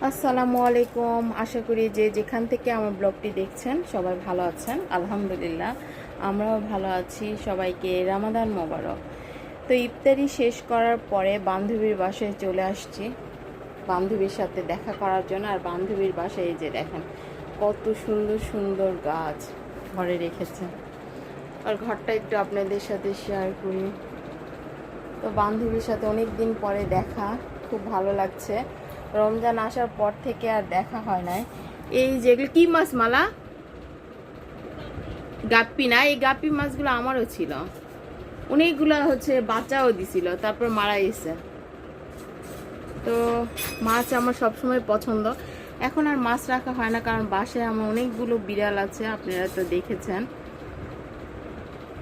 আসসালামু আলাইকুম। আশা করি যে যেখান থেকে আমার ব্লগটি দেখছেন, সবাই ভালো আছেন। আলহামদুলিল্লাহ, আমরাও ভালো আছি। সবাইকে রামাদান মোবারক। তো ইফতারি শেষ করার পরে বান্ধবীর বাসায় চলে আসছি। বান্ধবীর সাথে দেখা করার জন্য। আর বান্ধবীর বাসায় যে দেখেন, কত সুন্দর সুন্দর গাছ ঘরে রেখেছে। আর ঘরটা একটু আপনাদের সাথে শেয়ার করি। তো বান্ধবীর সাথে অনেক দিন পরে দেখা। খুব ভালো লাগছে। রমজান আসার পর থেকে আর দেখা হয় নাই। এই যেগুলো কি মাছ মালা? গাপ্পি না, এই গাপ্পি মাছগুলো আমারও ছিল। অনেকগুলো হচ্ছে বাচ্চাও দিছিল, তারপর মারা গেছে। তো মাছ আমার সবসময় পছন্দ। এখন আর মাছ রাখা হয় না, কারণ বাসায় আমার অনেকগুলো বিড়াল আছে, আপনারা তো দেখেছেন।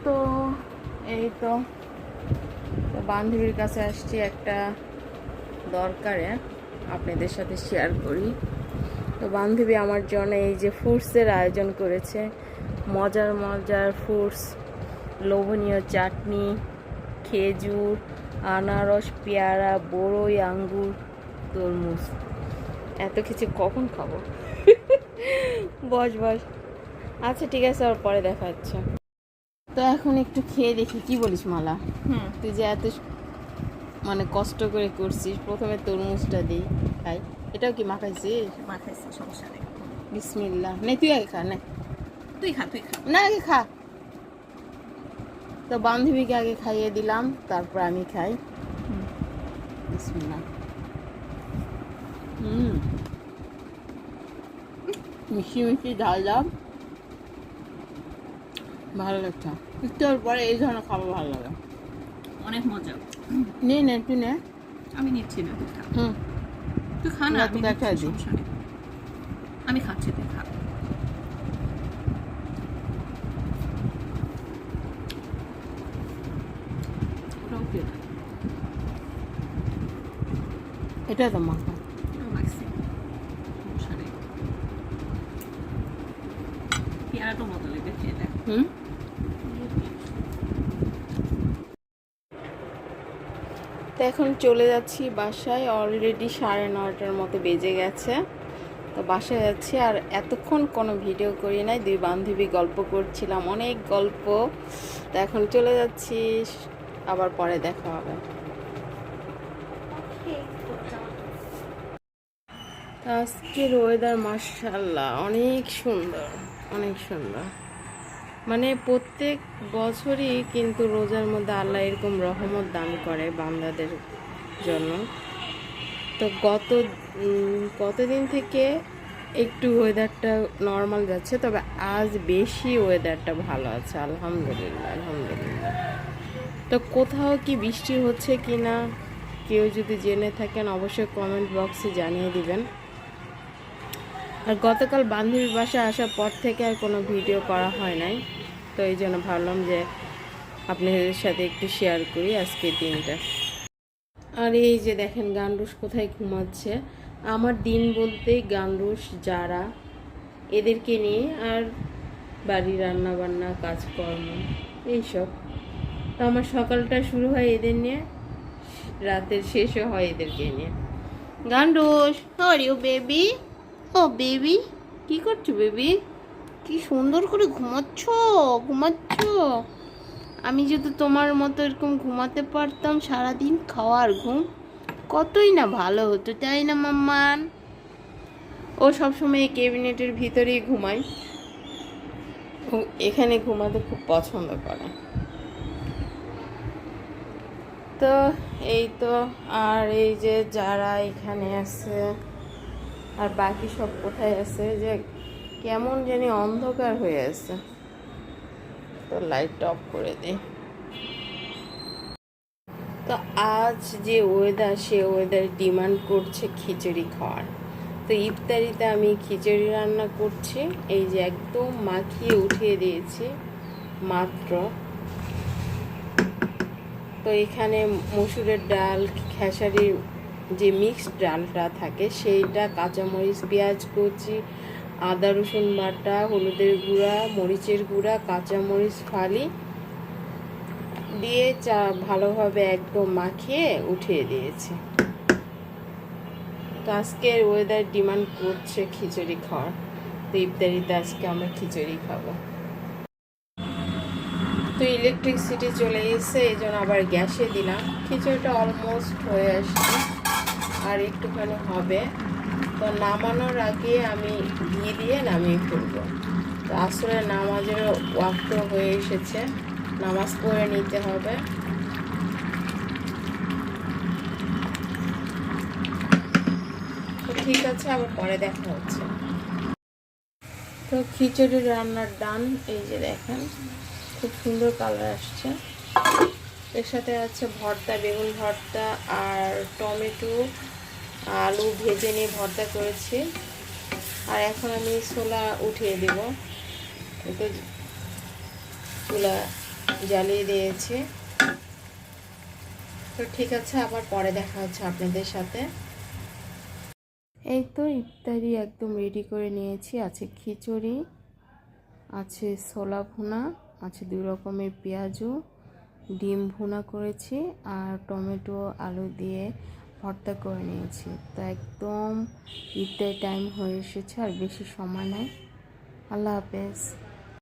তো এই তো বান্ধবীর কাছে আসছি একটা দরকারে। আপনাদের সাথে শেয়ার করি। তো বান্ধবী আমার জন্য এই যে ফুডসের আয়োজন করেছে মজার মজার ফুডস লোভনীয় চাটনি খেজুর আনারস পেয়ারা বড়ই আঙ্গুর তরমুজ। এত কিছু কখন খাব? বস বস। আচ্ছা ঠিক আছে আর পরে দেখা হচ্ছে। তো এখন একটু খেয়ে দেখি কি বলিস মালা? হুম। তুই যে এত মানে কষ্ট করে করছিস প্রথমে তরমুজটা দিই খাই। এটাও কি মাখাইছিস মাখাইছি সমস্যা নেই। বিসমিল্লাহ। নে তুই আগে খা নে। তুই খা তুই খা। না আগে খা। তো বান্ধবীকে আগে খাইয়ে দিলাম তারপর আমি খাই। বিসমিল্লাহ। হুম। মিষ্টি মিষ্টি ঝাল ঝাল। ভালো লাগছে। একটুর পরে এই ধরনের খাবার ভালো লাগে। অনেক মজা। নে নে তুই নে। আমি নিচ্ছি না হুম। তুই খা না আমি নিচ্ছি, দিই। আমি খাচ্ছি তুই খা। এটা তো মাখা। পেয়ারাটাও মতো লেগে খেয়ে দেখ। হুম? তো এখন চলে যাচ্ছি বাসায়। অলরেডি সাড়ে নটার মতো বেজে গেছে। তো বাসায় যাচ্ছি আর এতক্ষণ কোনো ভিডিও করি নাই। দুই বান্ধবী গল্প করছিলাম, অনেক গল্প। তো এখন চলে যাচ্ছি, আবার পরে দেখা হবে। আজকের ওয়েদার মার্শাল্লাহ অনেক সুন্দর অনেক সুন্দর। মানে প্রত্যেক বছরই কিন্তু রোজার মধ্যে আল্লাহ এরকম রহমত দান করে বান্দাদের জন্য। তো গত কতদিন থেকে একটু ওয়েদারটা নর্মাল যাচ্ছে, তবে আজ বেশি ওয়েদারটা ভালো আছে, আলহামদুলিল্লাহ আলহামদুলিল্লাহ। তো কোথাও কি বৃষ্টি হচ্ছে কি না কেউ যদি জেনে থাকেন অবশ্যই কমেন্ট বক্সে জানিয়ে দিবেন। আর গতকাল বান্ধবীর বাসায় আসার পর থেকে আর কোনো ভিডিও করা হয় নাই। তো এই জন্য ভাবলাম যে আপনাদের সাথে একটু শেয়ার করি আজকের দিনটা। আর এই যে দেখেন গান্ডুস কোথায় ঘুমাচ্ছে? আমার দিন বলতে গান্ডুস যারা এদেরকে নিয়ে আর বাড়ি রান্না বান্না কাজকর্ম এইসব। তো আমার সকালটা শুরু হয় এদের নিয়ে রাতের শেষও হয় এদেরকে নিয়ে। গান্ডুস আর ইউ বেবি ও বেবি কি করছ বেবি কি সুন্দর করে ঘুমাচ্ছ? ঘুমাচ্ছ? আমি যদি তোমার মতো এরকম ঘুমাতে পারতাম, সারাদিন খাওয়ার ঘুম কতই না ভালো হতো, তাই না, মাম্মান? ও সবসময় ক্যাবিনেটের ভিতরেই ঘুমায়। এখানে ঘুমাতে খুব পছন্দ করে। তো এই তো, আর এই যে যারা এখানে আছে, আর বাকি সব কোথায় আছে, যে কেমন জানি অন্ধকার হয়ে আছে। তো লাইট অফ করে দিই তো আজ যে ওয়েদার সে ওয়েদার ডিমান্ড করছে খিচুড়ি খাওয়ার। তো ইফতারিতে আমি খিচুড়ি রান্না করছি। এই যে একদম মাখিয়ে উঠিয়ে দিয়েছি, মাত্র। তো এখানে মসুরের ডাল, খেসারির যে মিক্সড ডালটা থাকে, সেইটা কাঁচামরিচ, পেঁয়াজ কুচি আদা, রসুন বাটা, হলুদের গুঁড়া, মরিচের গুঁড়া, কাঁচামরিচ, ফালি দিয়ে চা ভালোভাবে একদম মাখিয়ে উঠিয়ে দিয়েছি। তো আজকের ওয়েদার ডিমান্ড করছে খিচুড়ি খাওয়ার। তো ইফতারিতে আজকে আমরা খিচুড়ি খাব। তো ইলেকট্রিসিটি চলে এসে এই জন্য আবার গ্যাসে দিলাম। খিচুড়িটা অলমোস্ট হয়ে আসছে, আর একটুখানি হবে। তো নামানোর আগে আমি ঘি দিয়ে নামিয়ে ফেলব। তো আসলে নামাজের ওয়াক্ত হয়ে এসেছে। নামাজ পড়ে নিতে হবে। ঠিক আছে, আবার পরে দেখা হচ্ছে। তো খিচুড়ি রান্নার ডান, এই যে দেখেন, খুব সুন্দর কালার আসছে। এর সাথে আছে ভর্তা, বেগুন ভর্তা আর টমেটো আলু ভেজে নিয়ে ভর্তা করেছি। আর এখন আমি ছোলা উঠিয়ে দেব। একটু চুলা জ্বালিয়ে দিয়েছি। তো ঠিক আছে, আবার পরে দেখা হচ্ছে আপনাদের সাথে। এই তো ইফতারি একদম রেডি করে নিয়েছি। আছে খিচুড়ি, আছে ছোলা ভুনা, আছে দুই রকমের পেঁয়াজু, ডিম ভুনা করেছি, আর টমেটো, আলু দিয়ে ভর্তা করে নিয়েছি। তো একদম ঈদের টাইম হয়ে এসেছে আর বেশি সময় নাই। আল্লাহ হাফেজ।